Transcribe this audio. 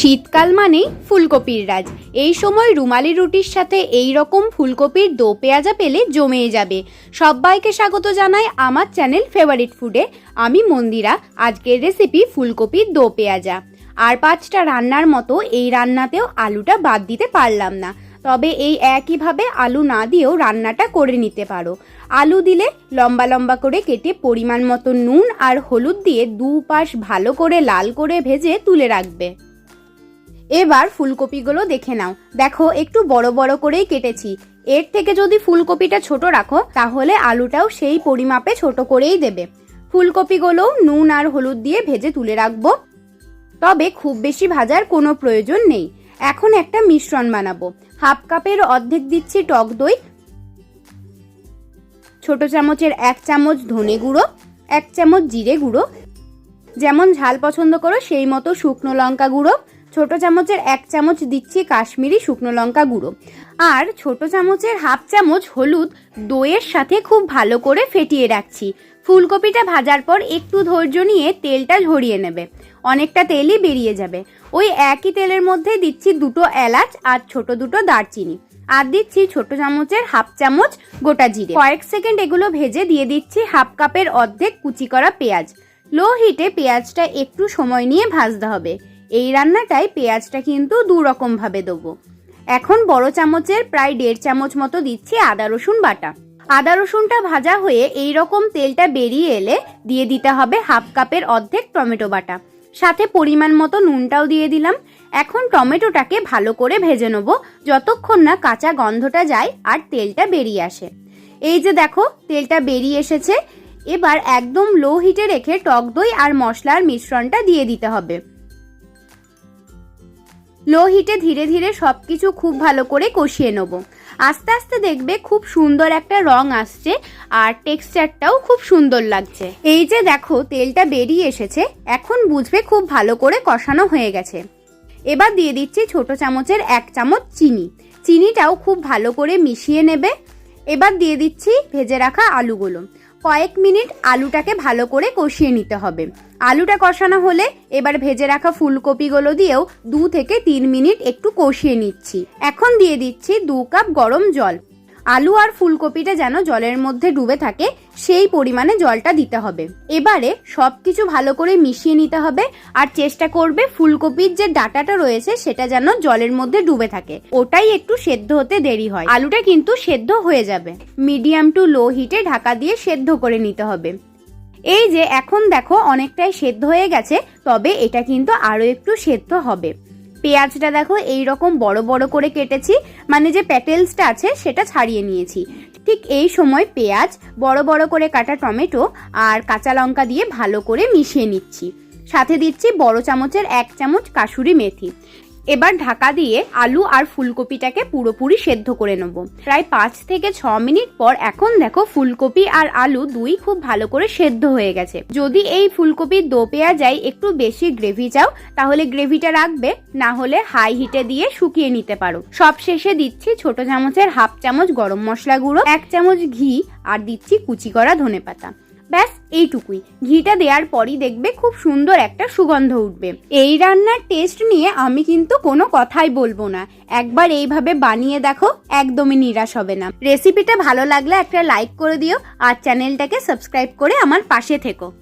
শীতকাল মানেই ফুলকপির রাজ। এই সময় রুমালি রুটির সাথে এই রকম ফুলকপির দো পেঁয়াজা পেলে জমে যাবে। সবাইকে স্বাগত জানাই আমার চ্যানেল ফেভারিট ফুডে। আমি মন্দিরা, আজকের রেসিপি ফুলকপির দো পেঁয়াজা। আর পাঁচটা রান্নার মতো এই রান্নাতেও আলুটা বাদ দিতে পারলাম না। তবে এই একইভাবে আলু না দিয়েও রান্নাটা করে নিতে পারো। আলু দিলে লম্বা লম্বা করে কেটে পরিমাণ মতো নুন আর হলুদ দিয়ে দু পাশ ভালো করে লাল করে ভেজে তুলে রাখবে। এবার ফুলকপিগুলো দেখে নাও। দেখো, একটু বড় বড় করেই কেটেছি। এর থেকে যদি ফুলকপিটা ছোট রাখো, তাহলে আলুটাও সেই পরিমাপে ছোট করেই দেবে। ফুলকপিগুলোও নুন আর হলুদ দিয়ে ভেজে তুলে রাখব। তবে খুব বেশি ভাজার কোনো প্রয়োজন নেই। এখন একটা মিশ্রণ বানাবো। হাফ কাপের অর্ধেক দিচ্ছি টক দই। ছোট চামচের এক চামচ ধনে গুঁড়ো, এক চামচ জিরে গুঁড়ো। যেমন ঝাল পছন্দ করো, সেই মতো শুকনো লঙ্কা গুঁড়ো। ছোট চামচের এক চামচ দিচ্ছি কাশ্মীরি শুকনো লঙ্কা গুঁড়ো। আর ছোট চামচের হাফ চামচ হলুদ দইয়ের সাথে খুব ভালো করে ফেটিয়ে রাখছি। ফুলকপিটা ভাজার পর একটু ধৈর্য নিয়ে তেলটা ঝরিয়ে নেবে। অনেকটা তেলই বেরিয়ে যাবে। ওই একই তেলের মধ্যে দিচ্ছি দুটো এলাচ আর ছোট দুটো দারচিনি। আর দিচ্ছি ছোট চামচের হাফ চামচ গোটা জিরে। কয়েক সেকেন্ড এগুলো ভেজে দিয়ে দিচ্ছি হাফ কাপের অর্ধেক কুচি করা পেঁয়াজ। লো হিটে পেঁয়াজটা একটু সময় নিয়ে ভাজতে হবে। এই রান্নাটায় পেঁয়াজটা কিন্তু দু রকম ভাবে দেবো। এখন বড় চামচের প্রায় দেড় চামচ মতো দিচ্ছি আদা, রসুন বাটা। আদা, রসুনটা ভাজা হয়ে এই রকম তেলটা বেরিয়ে এলে দিয়ে দিতে হবে হাফ কাপের অর্ধেক টমেটো বাটা। সাথে পরিমাণ মতো নুনটাও দিয়ে দিলাম। এখন টমেটোটাকে ভালো করে ভেজে নেব, যতক্ষণ না কাঁচা গন্ধটা যায় আর তেলটা বেরিয়ে আসে। এই যে দেখো, তেলটা বেরিয়ে এসেছে। এবার একদম লো হিটে রেখে টক দই আর মশলার মিশ্রণটা দিয়ে দিতে হবে। লো হিটে ধীরে ধীরে সব কিছু খুব ভালো করে কষিয়ে নেব। আস্তে আস্তে দেখবে খুব সুন্দর একটা রং আসছে আর টেক্সচারটাও খুব সুন্দর লাগছে। এই যে দেখো, তেলটা বেরিয়ে এসেছে, এখন বুঝবে খুব ভালো করে কষানো হয়ে গেছে। এবার দিয়ে দিচ্ছি ছোট চামচের এক চামচ চিনি। চিনিটাও খুব ভালো করে মিশিয়ে নেবে। এবার দিয়ে দিচ্ছি ভেজে রাখা আলুগুলো। কয়েক মিনিট আলুটাকে ভালো করে কষিয়ে নিতে হবে। আলুটা কষানো হলে এবার ভেজে রাখা ফুলকপিগুলো দিয়েও দু থেকে তিন মিনিট একটু কষিয়ে নিচ্ছি। এখন দিয়ে দিচ্ছি দু কাপ গরম জল। আলু আর ফুলকপিটা যেন জলের মধ্যে ডুবে থাকে, সেই পরিমাণে জলটা দিতে হবে। এবারে সব কিছু ভালো করে মিশিয়ে নিতে হবে আর চেষ্টা করবে ফুলকপির যে ডাটাটা রয়েছে সেটা যেন জলের মধ্যে ডুবে থাকে। ওটাই একটু সেদ্ধ হতে দেরি হয়। আলুটা কিন্তু সেদ্ধ হয়ে যাবে। মিডিয়াম টু লো হিটে ঢাকা দিয়ে সেদ্ধ করে নিতে হবে। এই যে এখন দেখো অনেকটাই সেদ্ধ হয়ে গেছে, তবে এটা কিন্তু আরও একটু সেদ্ধ হবে। পেঁয়াজটা দেখো এই রকম বড় বড় করে কেটেছি। মানে যে প্যাটেলসটা আছে, সেটা ছাড়িয়ে নিয়েছি। ঠিক এই সময় পেঁয়াজ, বড় বড় করে কাটা টমেটো আর কাঁচা লঙ্কা দিয়ে ভালো করে মিশিয়ে নিচ্ছি। সাথে দিচ্ছি বড় চামচের এক চামচ কাসুরি মেথি। এবার ঢাকা দিয়ে আলু আর ফুলকপিটাকে পুরোপুরি সেদ্ধ করে নেব। প্রায় পাঁচ থেকে ছ মিনিট পর এখন দেখো ফুলকপি আর আলু দুই খুব ভালো করে সেদ্ধ হয়ে গেছে। যদি এই ফুলকপির দো পেঁয়া যায়, একটু বেশি গ্রেভি চাও, তাহলে গ্রেভিটা রাখবে, না হলে হাই হিটে দিয়ে শুকিয়ে নিতে পারো। সব শেষে দিচ্ছি ছোট চামচের হাফ চামচ গরম মশলা গুঁড়ো, এক চামচ ঘি, আর দিচ্ছি কুচি করা ধনে পাতা ব্যাস, এইটুকুই। ঘিটা দেওয়ার পরই দেখবে খুব সুন্দর একটা সুগন্ধ উঠবে। এই রান্নার টেস্ট নিয়ে আমি কিন্তু কোনো কথাই বলব না। একবার এইভাবে বানিয়ে দেখো, একদমই নিরাশ হবে না। রেসিপিটা ভালো লাগলে একটা লাইক করে দিও আর চ্যানেলটাকে সাবস্ক্রাইব করে আমার পাশে থেকো।